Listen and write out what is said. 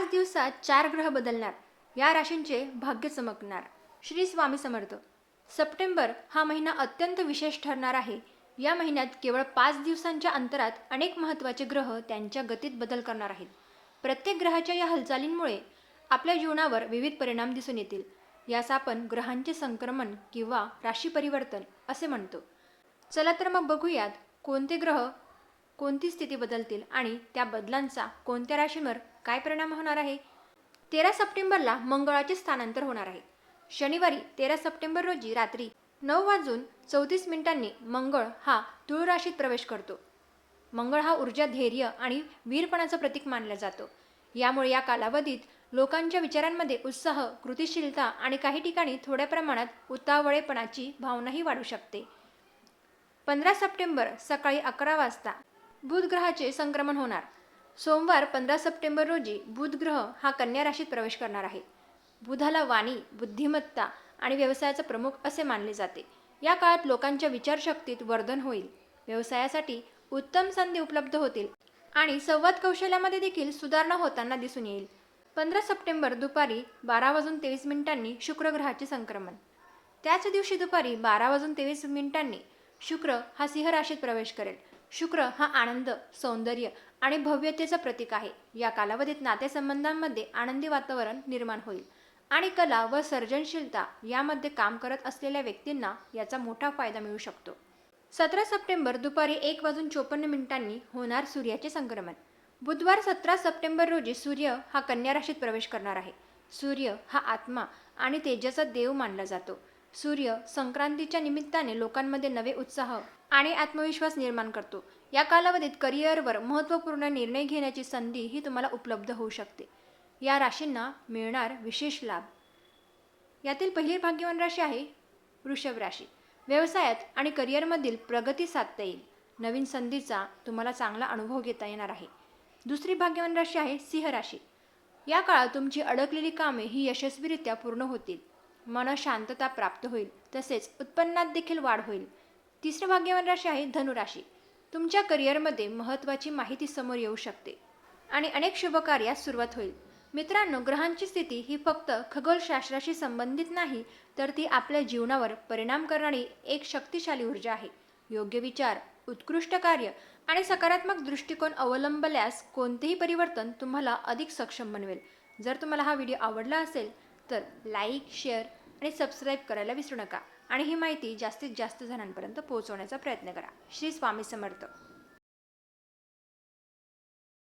पाच दिवसात चार ग्रह बदलणार. या राशींचे भाग्य चमकणार. श्री स्वामी समर्थ. सप्टेंबर हा महिना अत्यंत विशेष ठरणार आहे. या महिन्यात केवळ पाच दिवसांच्या अंतरात अनेक महत्त्वाचे ग्रह त्यांच्या गतीत बदल करणार आहेत. प्रत्येक ग्रहाच्या या हालचालींमुळे आपल्या जीवनावर विविध परिणाम दिसून येतील. यास आपण ग्रहांचे संक्रमण किंवा राशी परिवर्तन असे म्हणतो. चला तर मग बघूयात कोणते ग्रह कोणती स्थिती बदलतील आणि त्या बदलांचा कोणत्या राशींवर काय परिणाम होणार आहे? तेरा सप्टेंबरला मंगळाचे स्थानांतर होणार आहे. शनिवारी तेरा सप्टेंबर रोजी रात्री नऊ वाजून चौतीस मिनिटांनी मंगळ हा तुळ राशीत प्रवेश करतो. मंगळ हा ऊर्जा धैर्य आणि वीरपणाचं प्रतीक मानला जातो. यामुळे या कालावधीत लोकांच्या विचारांमध्ये उत्साह कृतिशीलता आणि काही ठिकाणी थोड्या प्रमाणात उतावळेपणाची भावनाही वाढू शकते. पंधरा सप्टेंबर सकाळी अकरा वाजता बुध ग्रहाचे संक्रमण होणार. सोमवार पंधरा सप्टेंबर रोजी बुध ग्रह हा कन्या राशीत प्रवेश करणार आहे. बुधाला वाणी बुद्धिमत्ता आणि व्यवसायाचा प्रमुख असे मानले जाते. या काळात लोकांच्या विचारशक्तीत वर्धन होईल. व्यवसायासाठी उत्तम संधी उपलब्ध होतील आणि संवाद कौशल्यामध्ये देखील सुधारणा होताना दिसून येईल. पंधरा सप्टेंबर दुपारी बारा वाजून तेवीस मिनिटांनी शुक्रग्रहाचे संक्रमण. त्याच दिवशी दुपारी बारा वाजून तेवीस मिनिटांनी शुक्र हा सिंह राशीत प्रवेश करेल. शुक्र हा आनंद सौंदर्य आणि भव्यतेचं प्रतीक आहे. या कालावधीत नातेसंबंधांमध्ये आनंदी वातावरण निर्माण होईल आणि कला व सर्जनशीलता यामध्ये काम करत असलेल्या व्यक्तींना याचा मोठा फायदा मिळू शकतो. सतरा सप्टेंबर दुपारी एक वाजून चोपन्न मिनिटांनी होणार सूर्याचे संक्रमण बुधवार सतरा सप्टेंबर रोजी सूर्य हा कन्या राशीत प्रवेश करणार आहे. सूर्य हा आत्मा आणि तेजाचा देव मानला जातो. सूर्य संक्रांतीच्या निमित्ताने लोकांमध्ये नवे उत्साह आणि आत्मविश्वास निर्माण करतो. या कालावधीत करिअरवर महत्त्वपूर्ण निर्णय घेण्याची संधी ही तुम्हाला उपलब्ध होऊ शकते. या राशींना मिळणार विशेष लाभ. यातील पहिली भाग्यवान राशी आहे वृषभ राशी. व्यवसायात आणि करिअरमधील प्रगती साधता येईल. नवीन संधीचा तुम्हाला चांगला अनुभव घेता येणार आहे. दुसरी भाग्यवान राशी आहे सिंह राशी. या काळात तुमची अडकलेली कामे ही यशस्वीरित्या पूर्ण होतील. मन शांतता प्राप्त होईल तसेच उत्पन्नात देखील वाढ होईल. तिसरी भाग्यवान राशी आहे धनुराशी तुमच्या करिअरमध्ये महत्त्वाची माहिती समोर येऊ शकते आणि अनेक शुभकार्यास सुरुवात होईल. मित्रांनो ग्रहांची स्थिती ही फक्त खगोलशास्त्राशी संबंधित नाही तर ती आपल्या जीवनावर परिणाम करणारी एक शक्तिशाली ऊर्जा आहे. योग्य विचार उत्कृष्ट कार्य आणि सकारात्मक दृष्टिकोन अवलंबल्यास कोणतेही परिवर्तन तुम्हाला अधिक सक्षम बनवेल. जर तुम्हाला हा व्हिडिओ आवडला असेल तर लाईक शेअर आणि सबस्क्राईब करायला विसरू नका. आणि ही माहिती जास्तीत जास्त जणांपर्यंत पोहोचवण्याचा प्रयत्न करा. श्री स्वामी समर्थ.